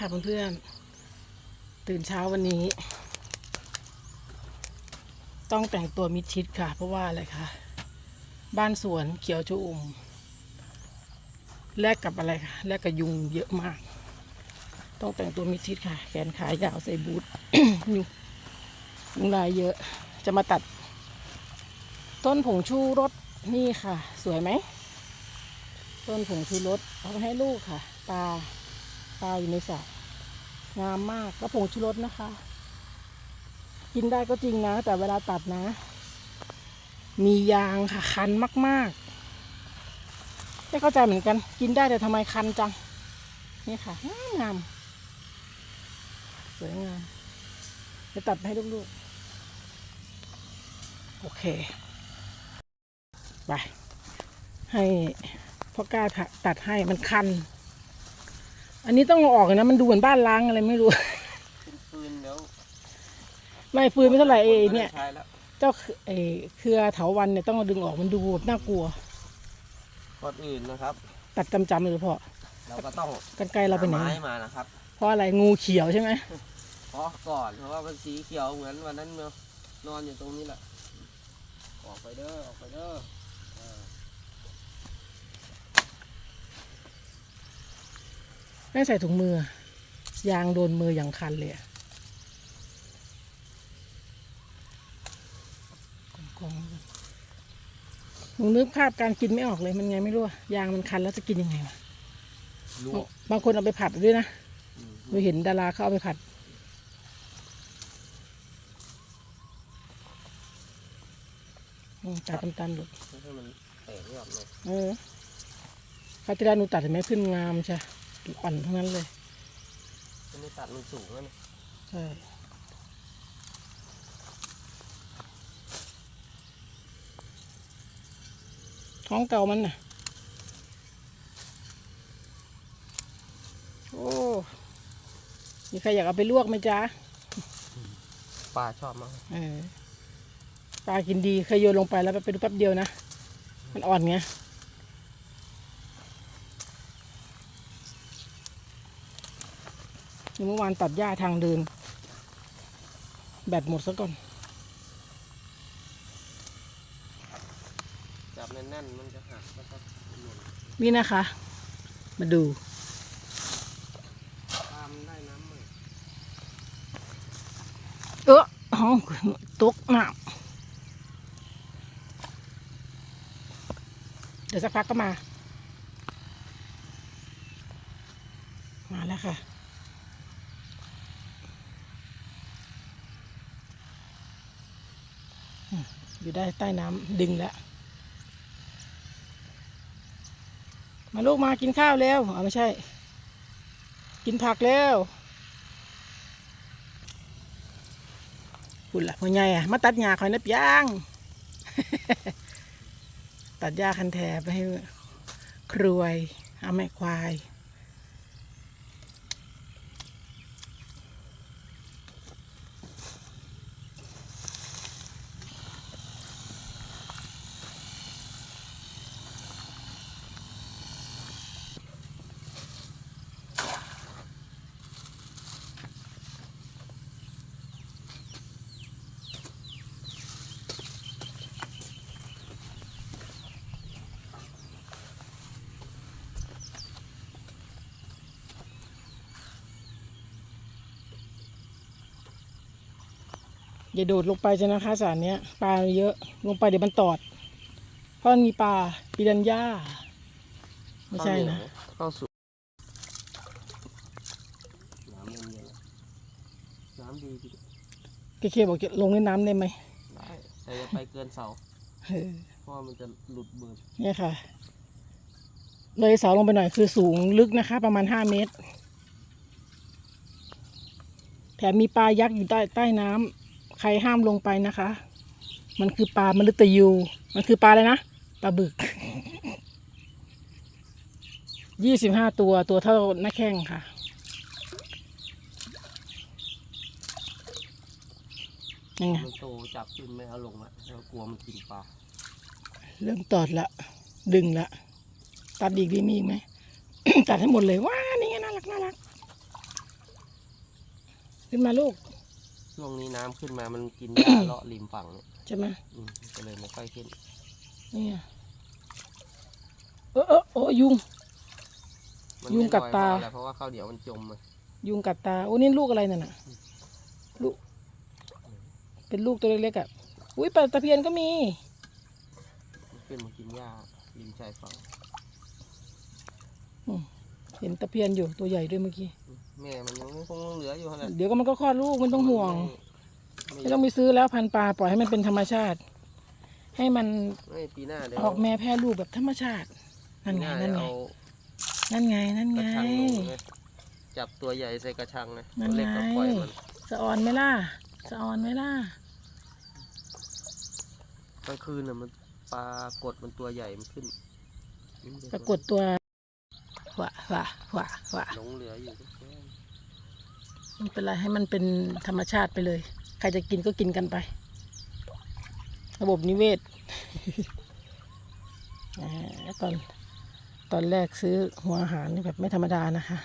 ค่ะเพื่อนๆตื่นเช้าวันนี้ ต้องแต่งตัวมิดชิดค่ะ เพราะว่าอะไรคะบ้านสวนเขียวชอุ่มแลกกับอะไรคะแลกกับยุงเยอะมาก ต้องแต่งตัวมิดชิดค่ะ แขนขายาวใส่บูทยุงยุงลายเยอะ จะมาตัด ต้นผงชูรสนี่ค่ะ สวยไหม ต้นผงชูรสเอาไปให้ลูกค่ะปลา ลาอยู่ในสระงามมากก็ผงชูรสนะคะ กินได้ก็จริงนะ แต่เวลาตัดนะ มียางค่ะคันมากๆไม่เข้าใจเหมือนกัน กินได้แต่ทำไมคันจัง นี่ค่ะงามงามสวยงามจะตัดให้ลูกๆ โอเค ไป ให้พ่อกล้าตัดให้มันคัน อันนี้ต้องเอาออกนะ มันดูเหมือนบ้านล้างอะไรไม่รู้ เป็นฟืนแล้วไม่ฟืนไม่เท่าไหร่เอเนี่ย ใช้แล้วเจ้าเออเครือเถาวันเนี่ยต้องเอาดึงออกมันดูน่ากลัว ก่อนอื่นนะครับ ตัดจำๆเลยพ่อเราก็ต้องกันไกลเราไปไหน หไม้มานะครับ เพราะอะไรงูเขียวใช่ไหมเพราะก่อนเพราะว่ามันสีเขียวเหมือนวันนั้นเนาะนอนอยู่ตรงนี้แหละ ออกไปเด้อออกไปเด้อเออ ไม่ใส่ถุงมือ ยางโดนมืออย่างคันเลยอะกองๆหนูนึกภาพการกินไม่ออกเลยมันไงไม่รู้อะยางมันคันแล้วจะกินยังไงวะลวกบางคนเอาไปผัดด้วยนะอืมเราเห็นดาราเขาเอาไปผัดอืมตัดตามๆหลุดให้มันแตกยอดเลยเออคาติราหนูตัดเห็นไหมขึ้นงามใช่ อ่อนทั้งนั้นเลยอันนี้ตัดมันสูงแล้วนี่ใช่ท้องเก่ามันน่ะ โอ้ มีใครอยากเอาไปลวกไหมจ๊ะ ปลาชอบมากเออปลากินดีเคยโยนลงไปแล้วไปดูแป๊บเดียวนะ มันอ่อนไง เมื่อวานตัดหญ้าทางเดิน แบตหมดซะก่อน จับแน่นๆมันจะหักแล้วก็หล่นนี่นะคะ มาดูตามนได้น้ำมั้งเออห้องตกน้ำเดี๋ยวสักพักก็มา มาแล้วค่ะ อยู่ได้ใต้น้ำดึงแล้ว มาลูกมากินข้าวเร็วอ๋อไม่ใช่ กินผักเร็วคุณล่ะพ่อใหญ่อะมาตัดหญ้าคอยนับย่าง ตัดหญ้าคันแทไปให้ครวยเอาแม่ควาย อย่าโดดลงไปจะนะคะสารเนี้ยปลาเยอะลงไปเดี๋ยวมันตอด เพราะมันมีปลาปีดันย่าไม่ใช่นะเข้าสู่น้ำเย็นๆน้ำดีดีเคเคบอกจะลงในน้ำได้ไหมได้แต่อย่าไปเกินเสาเออเพราะว่ามันจะหลุดเบิร์เนี่ยค่ะ เลยเสาลงไปหน่อยคือสูงลึกนะคะ ประมาณห้าเมตร แถมมีปลายักษ์อยู่ใต้ใต้น้ำใครห้ามลงไปนะคะ มันคือปลามฤตยู มันคือปลาอะไรนะ ปลาบึก ยี่สิบห้าตัว ตัวเท่าหน้าแข้งค่ะ ยังไง มันโตจับขึ้นไม่เอาลงละแล้วกลัวมันกินปลาเริ่มตอดละ ดึงละ ตัดอีกดีมีอีกไหม ตัดให้หมดเลย ว้า นี่ไงน่ารักน่ารัก ขึ้นมาลูก ช่วงนี้น้ำขึ้นมามันกินหญ้า เลาะริมฝั่งเนี่ยใช่ไหมอืมก็เลยไม่ค่อยขึ้นนี่ไงเออเออโอ้ยุง มันยุงไม่กัดลอยตาเพระอะไรเพราะว่าข้าวเหนียวมันจมมายุงกัดตาโอ้นี่ลูกอะไรนั่นน่ะลูกเป็นลูกตัวเล็กๆอะอุ้ยปลาตะเพียนก็มี มันขึ้นมากินหญ้าริมชายฝั่งเห็นตะเพียนอยู่ตัวใหญ่ด้วยเมื่อกี้ แม่มันยังคงเหลืออยู่ขนาดเดี๋ยวก็มันก็คลอดลูกไม่ต้องห่วงไม่ไม่ต้องไปซื้อแล้วพันธุ์ปลาปล่อยให้มันเป็นธรรมชาติ ให้มันไม่ปีหน้าเดี๋ยวออกแม่แพร่ลูกแบบธรรมชาติ นั่นปีไงหานั่นไงเอานั่นไง นั่นกไง ระชังลงเลยจับตัวใหญ่ใส่กระชังไงนั่ตันวเล็กก็ปล่อยมันสะออนไหมล่ะสะออนไหมล่ะ กลางคืนน่ะมันปลากดมันตัวใหญ่มันขึ้นปรากฏตัวหวะหวะหวะหวะหลงเหลืออยู่ ไม่เป็นไรให้มันเป็นธรรมชาติไปเลย ใครจะกินก็กินกันไป ระบบนิเวศตอนตอนแรกซื้อหัวอาหารนี่แบบไม่ธรรมดานะคะ